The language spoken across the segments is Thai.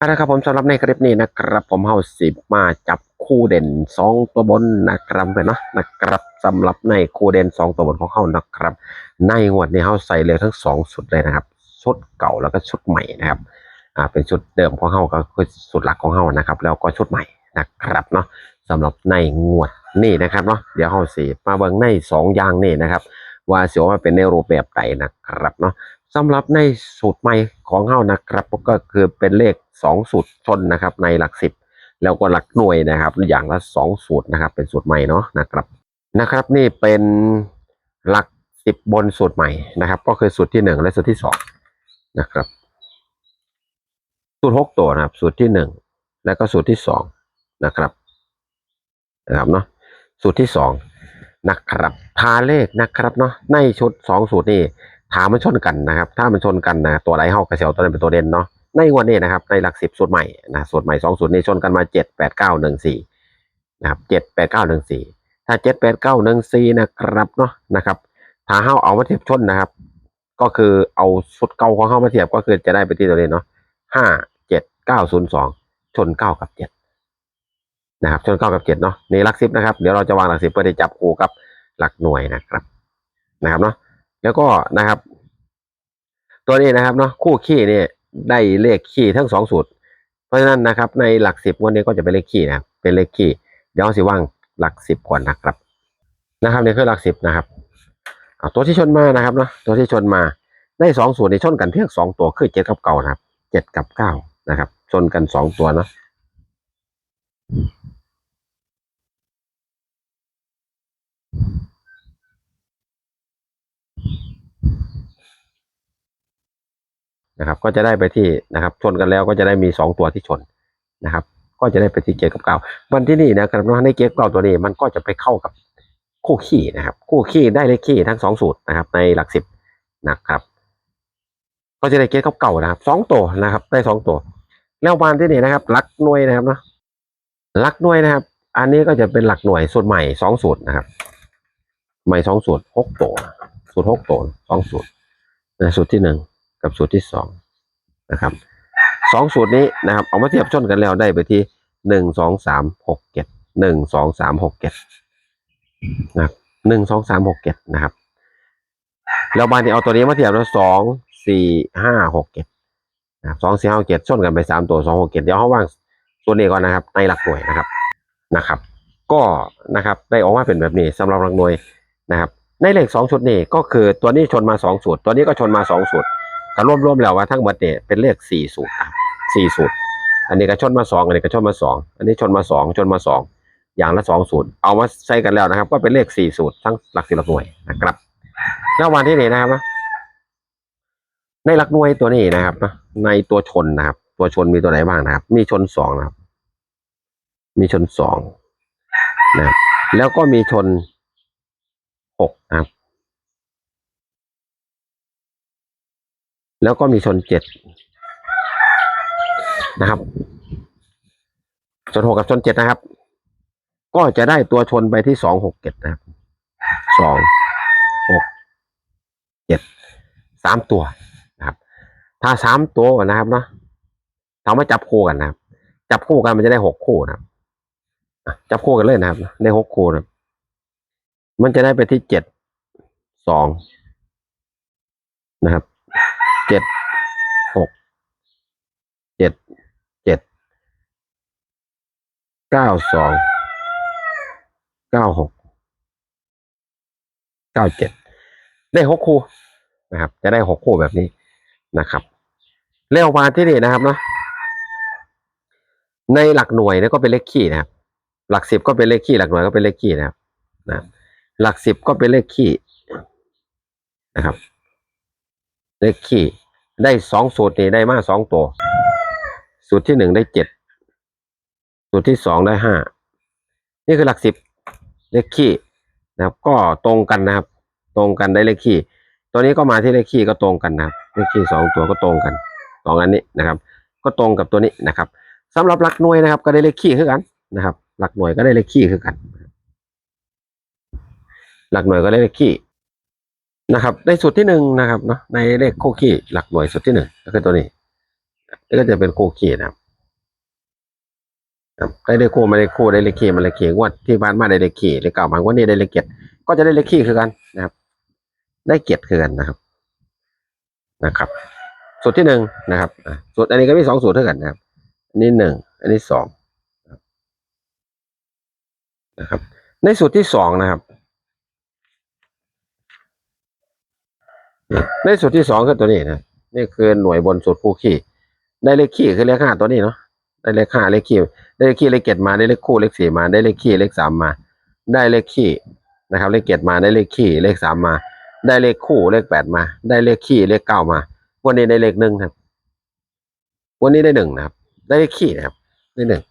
เอาละครับผมสำหรับในคลิปนี้นะครับ ผมเฮาสิมาจับคู่เด่นสองตัวบนนะครับเพื่อนเนาะนะครับสำหรับในคู่เด่นสองตัวบนของเฮานะครับ ในงวดนี้เฮาใส่เลยทั้งสองชุดเลยนะครับชุดเก่าแล้วก็ชุดใหม่นะครับอ่าเป็นชุดเดิมของเฮาก็คือชุดหลักของเฮานะครับ แล้วก็ชุดใหม่นะครับเนาะสำหรับในงวดนี้นะครับเนาะเดี๋ยวเฮาสิมาเบิ่งในสองย่างนี้นะครับ ว่าเสียว่าเป็นในรูปแบบใดนะครับเนาะ สำหรับในสูตรใหม่ของเฮานะครับก็คือเป็นเลขสองสูตรชนนะครับ ในหลักสิบแล้วก็หลักหน่วยนะครับ อย่างละสองสูตรนะครับ เป็นสูตรใหม่เนาะนะครับนะครับ นี่เป็นหลักสิบบนสูตรใหม่นะครับ ก็คือสูตรที่หนึ่งและสูตรที่สองนะครับ สูตรหกตัวนะครับ สูตรที่หนึ่งแล้วก็สูตรที่สองนะครับนะครับเนาะสูตรที่สองนะครับพาเลขนะครับเนาะในชุดสองสูตรนี่ ถามมันชนกันนะครับ ถ้ามันชนกันนะตัวไหนเฮากระเซลตัวนั้นเป็นตัวเด่นเนาะในวันนี้นะครับ ในหลักสิบสูตรใหม่นะสูตรใหม่สองสูตรนี้ชนกันมาเจ็ดแปดเก้าหนึ่งสี่นะครับเจ็ดแปดเก้าหนึ่งสี่ถ้าเจ็ดแปดเก้าหนึ่งสี่นะครับเนาะนะครับถ้าเฮาเอามาเทียบชนนะครับ ก็คือเอาสุดเก่าของเฮามาเทียบก็คือจะได้ไปที่ตัวเด่นเนาะห้าเจ็ดเก้าศูนย์สองชนเก้ากับเจ็ดนะครับชนเก้ากับเจ็ดเนาะในหลักสิบนะครับ เดี๋ยวเราจะวางหลักสิบเพื่อที่จับคู่กับหลักหน่วยนะครับนะครับเนาะ แล้วก็นะครับ ตัวนี้นะครับเนาะคู่ขี้เนี่ยได้เลขขี้ทั้งสองสูตร เพราะฉะนั้นนะครับ ในหลักสิบวันนี้ก็จะเป็นเลขขี้นะครับเป็นเลขขี้เดี๋ยวสิว่างหลักสิบก่อนนะครับ นะครับนี่คือหลักสิบนะครับเอาตัวที่ชนมานะครับเนาะตัวที่ชนมาได้สองสูตรในชนกันเพียงสองตัวคือเจ็ดกับเก้านะครับเจ็ดกับเก้านะครับ ชนกันสองตัวเนาะ นะครับ ก็จะได้ไปที่นะครับชนกันแล้วก็จะได้มีสองตัวที่ชนนะครับ ก็จะได้ไปที่เกียร์กับเก่าวันที่นี่นะครับในเกียร์เก่าตัวนี้มันก็จะไปเข้ากับคู่ขี้นะครับ คู่ขี้ได้เลขขี้ทั้งสองสูตรนะครับ ในหลักสิบนะครับ ก็จะได้เกียร์กับเก่านะครับสองตัวนะครับ ได้สองตัว แล้ววันที่นี่นะครับหลักหน่วยนะครับเนะหลักหน่วยนะครับ อันนี้ก็จะเป็นหลักหน่วยสูตรใหม่สองสูตรนะครับ ใหม่สองสูตรหกตัวสูตรหกตัวสองสูตรนะสูตรที่หนึ่ง กับสูตรที่สองนะครับสองสูตรนี้นะครับเอามาเทียบชนกันแล้วได้ไปที่หนึ่งสองสามหกเจ็ดหนึ่งสองสามหกเจ็ดนะครับหนึ่งสองสามหกเจ็ดนะครับแล้วบานที่เอาตัวนี้มาเทียบแล้วสองสี่ห้าหกเจ็ดนะครับสองสี่ห้าเจ็ดชนกันไปสามตัวสองหกเจ็ดเดี๋ยวเขาว่างตัวนี้ก่อนนะครับในหลักหน่วยนะครับนะครับ ก็นะครับได้ออกมาเป็นแบบนี้สำหรับหลักหน่วยนะครับ ในเลขสองชุดนี้ก็คือตัวนี้ชนมาสองสูตร ตัวนี้ก็ชนมาสองสูตร ก็รวบรวมแล้วว่าทั้งหมดเนี่ยเป็นเลขสี่สูตรสี่สูตร อันนี้ก็ชนมาสองอันนี้ก็ชนมาสองอันนี้ชนมาสองชนมาสองอย่างละสองสูตร เอามาใช้กันแล้วนะครับ ก็เป็นเลขสี่สูตรทั้งหลักสิบหลักหน่วยนะครับแล้ววันที่นี่นะครับนะในหลักหน่วยตัวนี้นะครับนะในตัวชนนะครับ ตัวชนมีตัวไหนบ้างนะครับ มีชนสองนะครับ มีชนสองนะครับแล้วก็มีชนหกนะครับ แล้วก็มีชนเจ็ดนะครับชนหกกับชนเจ็ดนะครับ ก็จะได้ตัวชนไปที่สองหกเจ็ดนะครับสองหกเจ็ดสามตัวนะครับ ถ้าสามตัวนะครับเนาะถามว่าจับคู่กันนะครับ จับคู่กันมันจะได้หกคู่นะครับจับคู่กันเลยนะครับได้หกคู่นะครับมันจะได้ไปที่เจ็ดสองนะครับ เจ็ดหกเจ็ดเจ็ดเก้าสองเก้าหกเก้าเจ็ดได้หกคู่นะครับ จะได้หกคู่แบบนี้นะครับเร็วมาที่นี่นะครับเนาะในหลักหน่วยเนี่ยก็เป็นเลขขี้นะครับ หลักสิบก็เป็นเลขขี้หลักหน่วยก็เป็นเลขขี้นะครับนะหลักสิบก็เป็นเลขขี้นะครับ เลขขี้ได้สองสูตรนี่ได้มาสองตัว สูตรที่หนึ่งได้เจ็ดสูตรที่สองได้ห้านี่คือหลักสิบเลขขี้นะครับ ก็ตรงกันนะครับ ตรงกันได้เลขขี้ตัวนี้ก็มาที่เลขขี้ก็ตรงกันนะครับเลขขี้สองตัวก็ตรงกันสองอันนี้นะครับ ก็ตรงกับตัวนี้นะครับสำหรับหลักหน่วยนะครับ ก็ได้เลขขี้คือกันนะครับ หลักหน่วยก็ได้เลขขี้คือกัน หลักหน่วยก็ได้เลขขี้ นะครับในสูตรที่หนึ่งนะครับเนาะในเลขโคคีหลักหน่วยสูตรที่หนึ่งก็คือตัวนี้นี่ก็จะเป็นโคคีนะครับได้เลขคู่มาเลขคู่ได้เลขคีมาเลขคีงวดที่ผ่านมาได้เลขคีเลขเก่าบางวันนี้ได้เลขเกียรติก็จะได้เลขคีคือกันนะครับ ได้เกียรติคือกันนะครับ นะครับ สูตรที่หนึ่งนะครับสูตรอันนี้ก็มีสองสูตรเท่ากันนะครับ อันนี้หนึ่งอันนี้สองนะครับ ในสูตรที่สองนะครับ ในสูตรที่สองคือตัวนี้นะนี่คือหน่วยบนสูตรคู่ขี้ได้เลขขี้คือเลขห้าตัวนี้เนาะได้เลขห้าเลขขี้ได้เลขขี้เลขเกตมาได้เลขคู่เลขสี่มาได้เลขขี้เลขสามมา ได้เลขขี้นะครับ เลขเกตมาได้เลขขี้เลขสามมา ได้เลขคู่เลขแปดมา ได้เลขขี้เลขเก้ามาวันนี้ได้เลขหนึ่งครับ วันนี้ได้หนึ่งนะครับ ได้เลขขี้นะครับ ได้หนึ่ง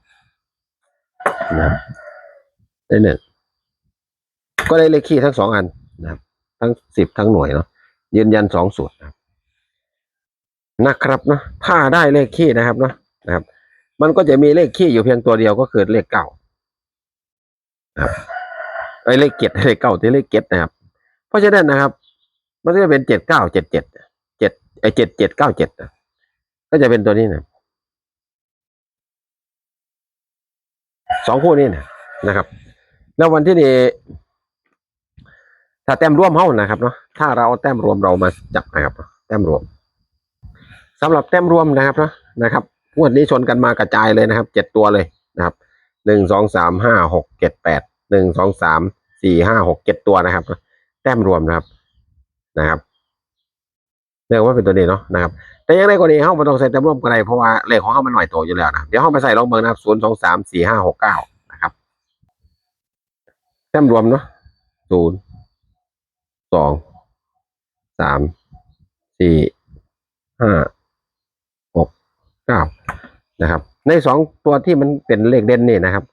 นะครับได้หนึ่งก็ได้เลขขี้ทั้งสองอันนะครับ ทั้งสิบทั้งหน่วยเนาะ ยืนยันสองสูตรนะครับนะครับเนาะถ้าได้เลขขี้นะครับเนาะนะครับ มันก็จะมีเลขขี้อยู่เพียงตัวเดียวก็คือเลขเก้าไอ้เลขเจ็ดเลขเก้าที่เลขเจ็ดนะครับ เพราะฉะนั้นนะครับ มันก็จะเป็นเจ็ดเก้าเจ็ดเจ็ดเจ็ดไอ้เจ็ดเจ็ดเก้าเจ็ดก็จะเป็นตัวนี้นะสองคู่นี้นะนะครับ แล้ววันที่นี่ ถ้าแต้มร่วมเฮานะครับเนาะถ้าเราเอาแต้มรวมเรามาจับนะครับ แต้มรวมสำหรับแต้มรวมนะครับเนาะนะครับงวดนี้ชนกันมากระจายเลยนะครับเจ็ดตัวเลยนะครับหนึ่งสองสามห้าหกเจ็ดแปดหนึ่งสองสามสี่ห้าหกเจ็ดตัวนะครับ แต้มรวมนะครับนะครับเรียกว่าเป็นตัวนี้เนาะนะครับ แต่ยังไงก็ดีเฮาม่ต้องใส่แต้มรวมก็ได้เพราะว่าเลขของเฮามันหน่อยโตอยู่แล้วนะเดี๋ยวเฮาไปใส่ลองเบิ่งนะครับศูนย์สองสามสี่ห้าหกเก้านะครับ แต้มรวมเนาะศูนย์ สองสามสี่ห้าหกเก้านะครับ ในสองตัวที่มันเป็นเลขเด่นนี่นะครับ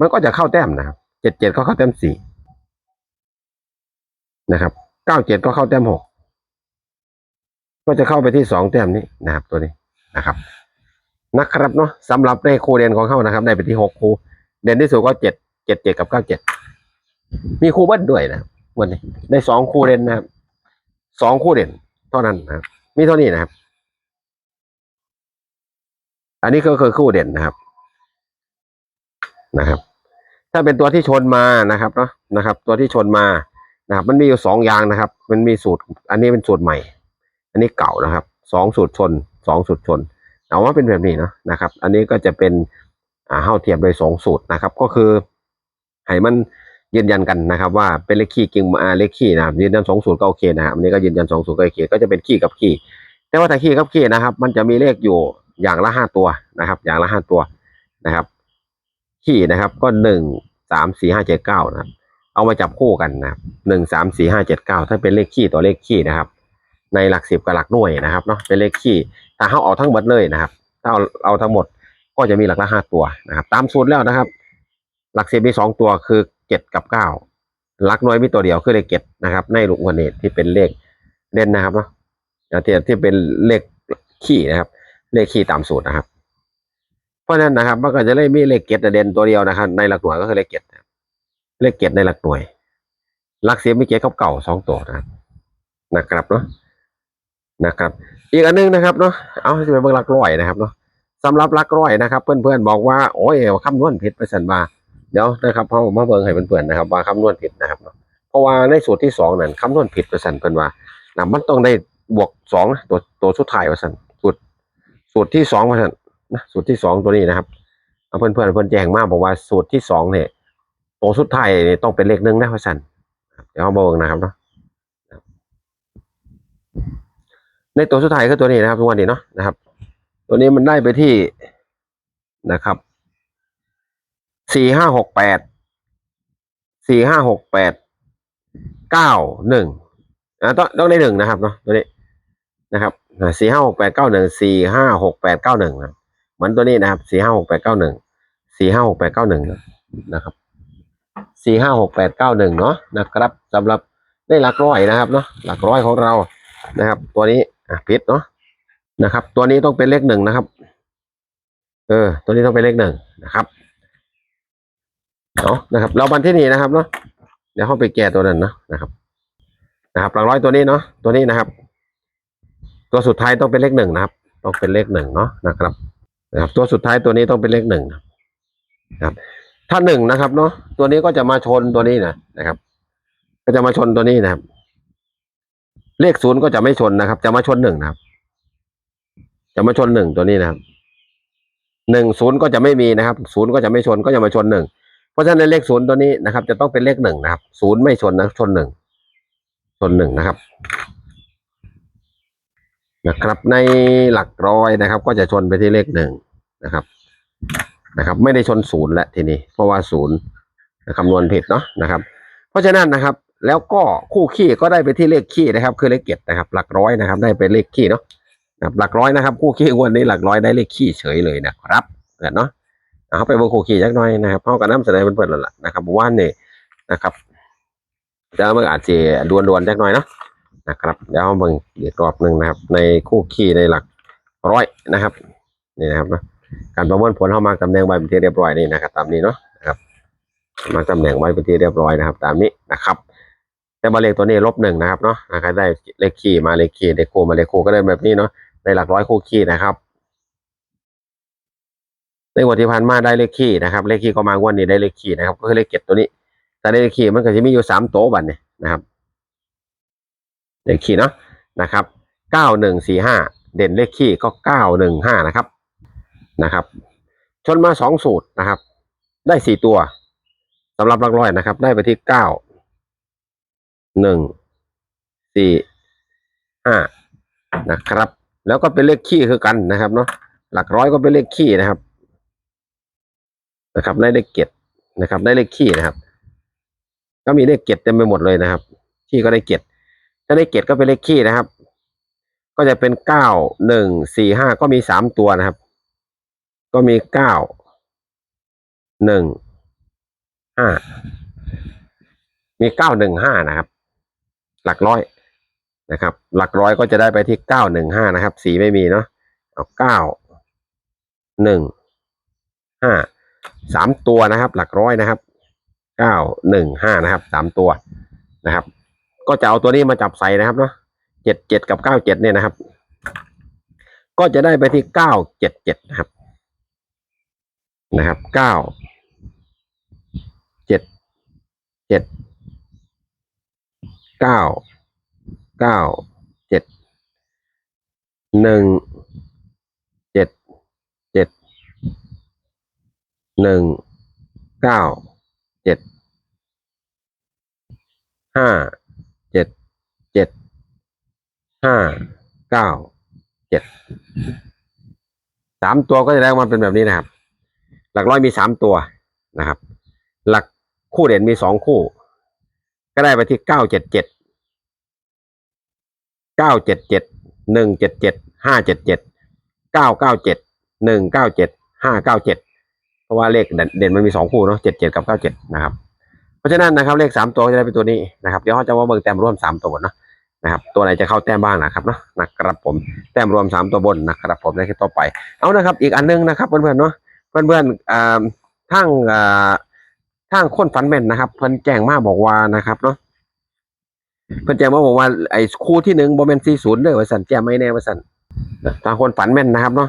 มันก็จะเข้าแต้มนะครับเจ็ดเจ็ดก็เข้าแต้มสี่นะครับเก้าเจ็ดก็เข้าแต้มหกก็จะเข้าไปที่สองแต้มนี้นะครับ ตัวนี้นะครับนะครับเนาะสำหรับในครูเด่นของเขานะครับ ได้ไปที่หกครูเด่นที่สุดก็เจ็ดเจ็ดเจ็ดกับเก้าเจ็ดมีครูเบิ้ลด้วยนะครับ วันนี้ได้สองคู่เด่นนะครับสองคู่เด่น เท่านั้นนะครับมีเท่านี้นะครับ อันนี้ก็คือคู่เด่นนะครับ นะครับ ถ้าเป็นตัวที่ชนมานะครับเนาะนะครับ ตัวที่ชนมานะครับ มันมีอยู่สองอย่างนะครับ มันมีสูตร อันนี้เป็นสูตรใหม่ อันนี้เก่านะครับสองสูตรชนสองสูตรชนเอาว่าเป็นแบบนี้นะนะครับ อันนี้ก็จะเป็นอ่าเท่าเทียมโดยสองสูตรนะครับ ก็คือให้มัน ยืนยันกันนะครับ ว่าเป็นเลขคี่กิ่งมาเลขคี่นะครับยืนยันสองสูตรก็โอเคนะครับอันนี้ก็ยืนยันสองสูตรก็โอเคก็จะเป็นคี่กับคี่แต่ว่าถ้าคี่กับคี่นะครับ มันจะมีเลขอยู่อย่างละห้าตัวนะครับ อย่างละห้าตัวนะครับคี่นะครับก็หนึ่งสามสี่ห้าเจ็ดเก้านะครับ เอามาจับคู่กันนะครับหนึ่งสามสี่ห้าเจ็ดเก้าถ้าเป็นเลขคี่ตัวเลขคี่นะครับ ในหลักสิบกับหลักหน่วยนะครับเนาะเป็นเลขคี่ถ้าเขาเอาทั้งหมดเลยนะครับ ถ้าเอาเอาทั้งหมดก็จะมีหลักละห้าตัวนะครับ ตามสูตรแล้วนะครับ หลักสิบมีสองตัวคือ เจ็ดกับเก้าหลักน้อยมีตัวเดียวคือเลขเจ็ดนะครับ ในลูกวันนี้ที่เป็นเลขเด่นนะครับเนาะที่ที่เป็นเลขขี้นะครับ เลขขี้ตามสูตรนะครับ เพราะฉะนั้นนะครับมันก็จะเลยมีเลขเจ็ดเด่นตัวเดียวนะครับ ในหลักหน่วยก็คือเลขเจ็ดเลขเจ็ดในหลักหน่วยหลักเสิบมีเจ็ดกับเก่าสองตัวนะครับนะครับเนาะนะครับ อีกอันหนึงนะครับเนาะเอาจะเป็นเบิ่งหลักร้อยนะครับเนาะสำหรับหลักร้อยนะครับ เพื่อนๆบอกว่าโอ้ยคำนวณผิดไปสันมา เดี๋ยวนะครับเขามาเบิ่งให้เพื่อนๆนะครับว่าคำนวณผิดนะครับเพราะว่าในสูตรที่สองนั่นคำนวณผิดประสันเพิ่นว่านะมันต้องได้บวกสองนะตัวตัวสุดท้ายประสันสูตรสูตรที่สองประสันนะสูตรที่สองตัวนี้นะครับเอาเพื่อนๆเพื่อนแจ้งมาบอกว่าสูตรที่สองเนี่ยตัวสุดท้ายเนี่ยต้องเป็นเลขหนึ่งนะประสันเดี๋ยวมาเบิ่งนะครับเนาะในตัวสุดท้ายคือตัวนี้นะครับทุกวันนี้เนาะนะครับ ตัวนี้มันได้ไปที่นะครับ สี่ห้าหกแปดสี่ห้าหกแปดเก้าหนึ่งอ่าต้องต้องได้หนึ่งนะครับเนาะตัวนี้นะครับสี่ห้าหกแปดเก้าหนึ่งสี่ห้าหกแปดเก้าหนึ่งนะเหมือนตัวนี้นะครับสี่ห้าหกแปดเก้าหนึ่งสี่ห้าหกแปดเก้าหนึ่งนะครับสี่ห้าหกแปดเก้าหนึ่งเนาะนะครับสำหรับได้หลักร้อยนะครับเนาะหลักร้อยของเรานะครับ ตัวนี้อะพิษเนาะนะครับ ตัวนี้ต้องเป็นเลขหนึ่งนะครับ เออ ตัวนี้ต้องเป็นเลขหนึ่งนะครับ เนาะนะครับ เราบันที่นี่นะครับเนาะเดี๋ยวเข้าไปแก้ตัวนั้นเนาะนะครับนะครับหลักร้อยตัวนี้เนาะตัวนี้นะครับ ตัวสุดท้ายต้องเป็นเลขหนึ่งนะครับ ต้องเป็นเลขหนึ่งเนาะนะครับนะครับ ตัวสุดท้ายตัวนี้ต้องเป็นเลขหนึ่งนะครับ ถ้าหนึ่งนะครับเนาะตัวนี้ก็จะมาชนตัวนี้นะนะครับ ก็จะมาชนตัวนี้นะครับ เลขศูนย์ก็จะไม่ชนนะครับ จะมาชนหนึ่งนะครับ จะมาชนหนึ่งตัวนี้นะครับหนึ่งศูนย์ก็จะไม่มีนะครับศูนย์ก็จะไม่ชนก็จะมาชนหนึ่ง ราะฉะนั้นเลขศูนย์ตัวนี้นะครับ จะต้องเป็นเลขหนึ่งนะครับศูนย์ไม่ชนนะชนหนึ่งชนหนึ่งนะครับ นะครับ ในหลักร้อยนะครับ ก็จะชนไปที่เลขหนึ่งนะครับ นะครับ ไม่ได้ชนศูนย์และทีนี้ เพราะว่าศูนย์คำนวณผิดเนาะนะครับ เพราะฉะนั้นนะครับ แล้วก็คู่ขี้ก็ได้ไปที่เลขขี้นะครับ คือเลขเจ็ดนะครับ หลักร้อยนะครับ ได้เป็นเลขขี้เนาะหลักร้อยนะครับ คู่ขี้วันนี้หลักร้อยได้เลขขี้เฉยเลยนะครับเนาะ เอาไปเบนคู่ขี้จักหน่อยนะครับเขากับน้ำแสดงเพื่อนๆแล้วล่ะนะครับว่านนี่นะครับจะเมื่ออาจจะดวนๆจักหน่อยเนาะนะครับเดี๋ยวเอาเบิ่งอีกรอบหนึ่งนะครับ ในคู่ขี้ในหลักร้อยนะครับนี่นะครับเนาะการประเมินผลเข้ามาตำแหน่งใบเป็นที่เรียบร้อยนี่นะครับ ตามนี้เนาะนะครับ มาตำแหน่งไว้เป็นที่เรียบร้อยนะครับ ตามนี้นะครับแต่มาเลขตัวนี้ลบหนึ่งนะครับเนาะนะครับได้เลขคี่มาเลขคี่เลขคู่มาเลขคู่ก็ได้แบบนี้เนาะในหลักร้อยคู่คี่นะครับ ในงวดที่ผ่านมาได้เลขคี่นะครับ เลขคี่ก็มางวดนี้ได้เลขคี่นะครับ ก็คือเลขเจ็ดตัวนี้ แต่เลขคี่มันก็จะมีอยู่สามโต๊ะบัตรเนี่ยนะครับ เลขคี่เนาะนะครับเก้าหนึ่งสี่ห้าเด่นเลขคี่ก็เก้าหนึ่งห้านะครับนะครับ ชนมาสองสูตรนะครับ ได้สี่ตัวสำหรับหลักร้อยนะครับ ได้ไปที่เก้าหนึ่งสี่ห้านะครับ แล้วก็เป็นเลขขี้คือกันนะครับเนาะหลักร้อยก็เป็นเลขขี้นะครับ นะครับ ได้เลขเก็ดนะครับ ได้เลขขี้นะครับ ก็มีเลขเก็ดเต็มไปหมดเลยนะครับ ขี้ก็ได้เก็ดถ้าได้เก็ดก็เป็นเลขขี้นะครับ ก็จะเป็นเก้าหนึ่งสี่ห้าก็มีสามตัวนะครับ ก็มีเก้าหนึ่งห้ามีเก้าหนึ่งห้านะครับ หลักร้อยนะครับ หลักร้อยก็จะได้ไปที่เก้าหนึ่งห้านะครับ สีไม่มีเนาะเอาเก้าหนึ่งห้า สามตัวนะครับ หลักร้อยนะครับเก้าหนึ่งห้านะครับสามตัวนะครับ ก็จะเอาตัวนี้มาจับใส่นะครับเนาะเจ็ดเจ็ดกับเก้าเจ็ดเนี่ยนะครับ ก็จะได้ไปที่เก้าเจ็ดเจ็ดนะครับนะครับเก้าเจ็ดเจ็ดเก้าเก้าเจ็ดหนึ่ง เจ็ด เจ็ด หนึ่งเก้าเจ็ดห้าเจ็ดเจ็ดห้าเก้าเจ็ดสามตัวก็จะได้มาเป็นแบบนี้นะครับ หลักร้อยมีสามตัวนะครับ หลักคู่เด่นมีสองคู่ ก็ได้ไปที่เก้าเจ็ดเจ็ดเก้าเจ็ดเจ็ดหนึ่งเจ็ดเจ็ดห้าเจ็ดเจ็ดเก้าเก้าเจ็ดหนึ่งเก้าเจ็ดห้าเก้าเจ็ด เพราะว่าเลขเด่นมันมีสองคู่เนาะเจ็ดเจ็ดกับเก้าเจ็ดนะครับ เพราะฉะนั้นนะครับเลขสามตัวก็จะได้เป็นตัวนี้นะครับเดี๋ยวเขาจะว่าเบิ่งแต้มรวมสามตัวเนาะนะครับตัวไหนจะเข้าแต้มบ้างนะครับเนาะนะครับผมแต้มรวมสามตัวบนนะครับผมในคลิปต่อไปเอานะครับ อีกอันนึงนะครับเพื่อนๆเนาะเพื่อนๆอ่าทั้งอ่าทั้งคนฝันแม่นนะครับเพิ่นแจ้งมาบอกว่านะครับเนาะเพิ่นแจ้งมาบอกว่าไอ้คู่ที่หนึ่งบ่แม่ศูน40เด้อว่าซั่นแจ้งไม่แน่ว่าสันทางคนฝันแม่นนะครับเนาะ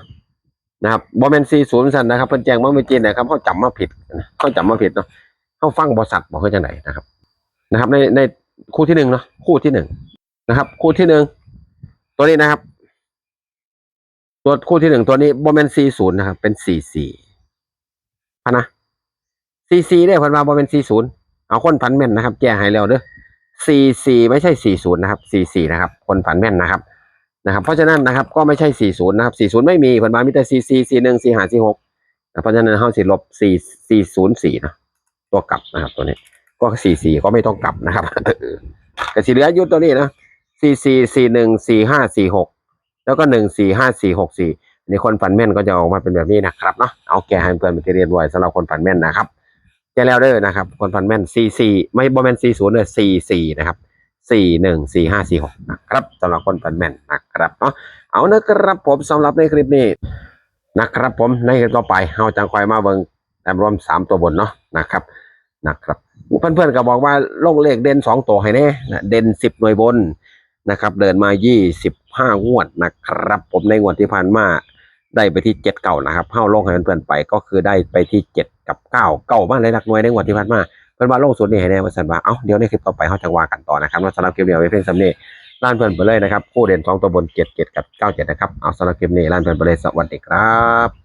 นะครับบ่แม่น40ซั่นนะครับเพิ่นแจ้งมาไม่จริงนะครับเฮาจำมาผิดเฮาจำมาผิดเนาะเฮาฟังบ่สัตว์บ่คือจังไดนนะครับ นะครับ ในในคู่ที่หนึ่งเนาะคู่ที่หนึ่งนะครับ คู่ที่หนึ่งตัวนี้นะครับ ตัวคู่ที่หนึ่งตัวนี้บ่แม่น40นะครับ เป็น44พะนะ44เด้อเพิ่นว่าบ่แม่น40เอาคนฝันแม่นนะครับแจ้งให้แล้วเด้อสี่สี่ไม่ใช่สี่ศูนย์นะครับสี่สี่นะครับ คนฝันแม่นนะครับ นะครับเพราะฉะนั้นนะครับก็ไม่ใช่สี่ศูนย์นะครับสี่ศูนย์ไม่มีผลมามีแต่สี่สี่สี่หนึ่งสี่ห้าสี่หกเพราะฉะนั้นเฮาสิลบสี่สี่ศูนย์สี่นะตัวกลับนะครับตัวนี้ก็สี่สี่ก็ไม่ต้องกลับนะครับก็สีเหลืออยุดตัวนี้นะสี่สี่สี่หนึ่งสี่ห้าสี่หกแล้วก็หนึ่งสี่ห้าสี่หกสี่ในคนฝันแม่นก็จะออกมาเป็นแบบนี้นะครับเนาะเอาแก่ให้เพื่อนไปเรียนไว้สำหรับคนฝันแม่นนะครับแจ้แล้วเด้อนะครับ คนฟันแม่น 44 ไม่บ่แม่น40เด้อ44 นะครับ 41 4546นะครับสำหรับคนฟันแม่นนะครับเนาะเอานะครับผมสำหรับในคลิปนี้นะครับผมในคลิปต่อไปเฮาจังคอยมาเบิ่งแต้มรวม3ตัวบนเนาะนะครับนะครับเพื่อนๆก็บอกว่าลงเลขเด่น2ตัวให้แน่นะเด่น10หน่วยบนนะครับ เดินมา25งวดนะครับ ผมในงวดที่ผ่านมาได้ไปที่เจ็ดเก่านะครับเฮาลงให้เพื่อนๆไปก็คือได้ไปที่เจ็ดกับเก้าเก้ามาเลยหลักหน่วยในงวดที่ผ่านมา เป็นว่าลงสุดนี่ให้แน่ว่าสันว่าเอ้าเดี๋ยวในคลิปต่อไปเขาจะว่ากันต่อนะครับสำหรับคลิปนี้เอาไว้เพียงสำนี้ล้านเพื่อนไปเลยนะครับคู่เด่นสองตัวบนเจ็ดเจ็ดกับเก้าเจ็ดนะครับเอาสำหรับคลิปนี้ล้านเพื่อนไปเลยสวัสดีครับ